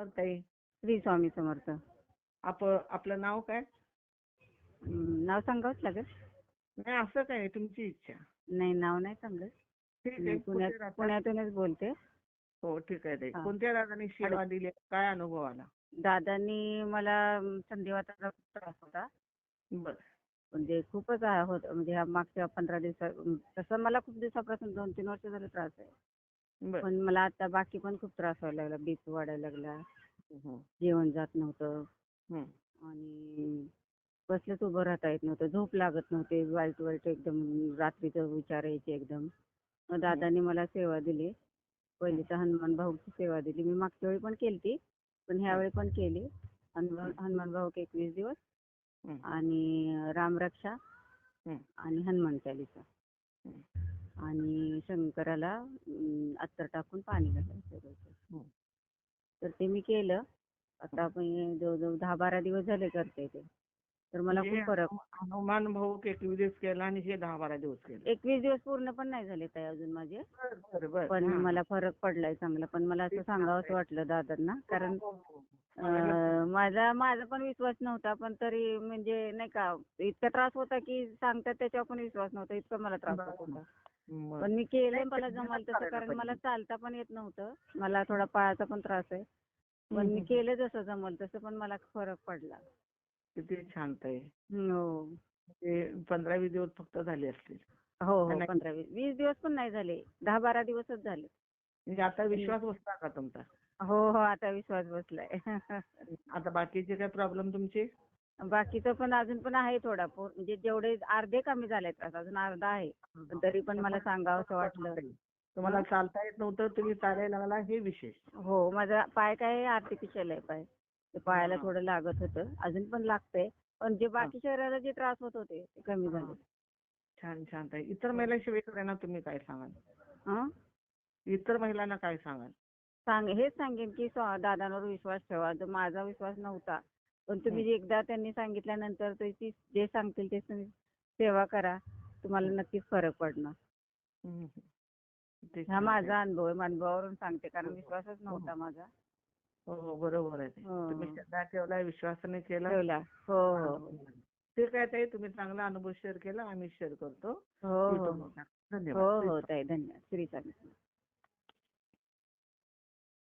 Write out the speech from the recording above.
समर्थ ताई श्री स्वामी समर्थ. आप आपलं नाव काय? नाव सांगावंच लागेल. नाही असं काय तुमची इच्छा. नाही नाव नाही सांगत. ठीक आहे मी? पुण्यातूनच बोलते. हो ठीक आहे ताई. हा. कोणत्या दादांनी सेवा दिली काय अनुभव आला? दादांनी मला अं, संधिवाताचा खूप त्रास होता. बर. म्हणजे खूपच होत म्हणजे ह्या मागच्या पंधरा दिवसा तसं मला खूप दिवसापासून दोन तीन वर्ष झाले त्रास आहे. बर. पण मला आता बाकी पण खूप त्रास व्हायला लागला. बीपी वाढायला लागला. हं, जेवण जात नव्हतं. हं. आणि बसलेच उभं राहता येत नव्हतं. झोप लागत नव्हते. वाईट वाईट एकदम रात्रीचं विचार यायचे एकदम. मग दादांनी मला सेवा दिली. पहिली तर हनुमान भाऊची सेवा दिली. मी मागच्या वेळी पण केली पण ह्यावेळी पण केली. हनुमान हनुमान भाऊक एकवीस दिवस हं. आणि रामरक्षा हं. आणि हनुमान चालिसा. हं. आणि शंकराला अत्तर टाकून पाणी घालायचं. हं. तर ते मी केलं. आता आपण जवळजवळ दहा बारा दिवस झाले करते ते. तर मला म्हणजे खूप फरक हनुमान भाऊ एकवीस दिवस केला आणि हे दहा बारा दिवस केले. एकवीस दिवस पूर्ण पण नाही झाले ताई अजून माझे. पण. मला फरक पडलाय चांगला. पण मला असं सांगावंसं वाटलं दादांना. कारण हो, हो, हो. माझा माझा पण विश्वास नव्हता. पण तरी म्हणजे नाही का इतका त्रास होता की सांगतात त्याच्यावर पण विश्वास नव्हता. इतका मला त्रास होत. पण मी केलं नाही, मला जमाल तसं कारण. मला चालता पण येत नव्हतं. मला थोडा पायाचा पण त्रास आहे. पण मी. केलं जसं जमल तसं पण मला फरक पडला. किती छान ताई. हो. पंधरा वीस दिवस फक्त झाले असतील. हो हो. पंधरा वीस वीस दिवस पण नाही झाले. दहा बारा दिवसच झाले. म्हणजे आता विश्वास बसला का तुमचा? हो हो आता विश्वास बसलाय. आता बाकीचे काय प्रॉब्लेम तुमचे? बाकीचं पण अजून पण आहे थोडा म्हणजे जेवढे अर्धे कमी झाले त्रास अजून अर्धा आहे. पण तरी पण मला सांगावं असं वाटलं. तुम्हाला चालता येत नव्हतं. तुम्ही चालायला लागला. हे विशेष. हो माझा पाय काय आर्टिफिशियल आहे पाय. ते पायाला हा. थोडं लागत होतं. अजून पण लागतंय. पण जे बाकी शरीराला जे त्रास होत होते ते कमी झाले. छान छान इतर महिलांशिवाय तुम्ही काय सांगाल? हं? इतर महिलांना काय सांगाल? सांग हेच सांगेन की दादांवर विश्वास ठेवा. जो माझा विश्वास नव्हता पण तुम्ही एकदा त्यांनी सांगितल्यानंतर ते ती जे सांगतील ते तुम्ही सेवा करा. तुम्हाला नक्कीच फरक पडणार. हा माझा. अनुभव आहे. अनुभवावरून सांगते कारण विश्वासच नव्हता माझा. हो हो. बरोबर आहे. हो. तुम्ही श्रद्धा ठेवला विश्वासाने केला. हो हो. ठीक आहे ताई. तुम्ही चांगला अनुभव शेअर केला. आम्ही शेअर करतो. हो हो. हो हो हो ताई. धन्यवाद. श्री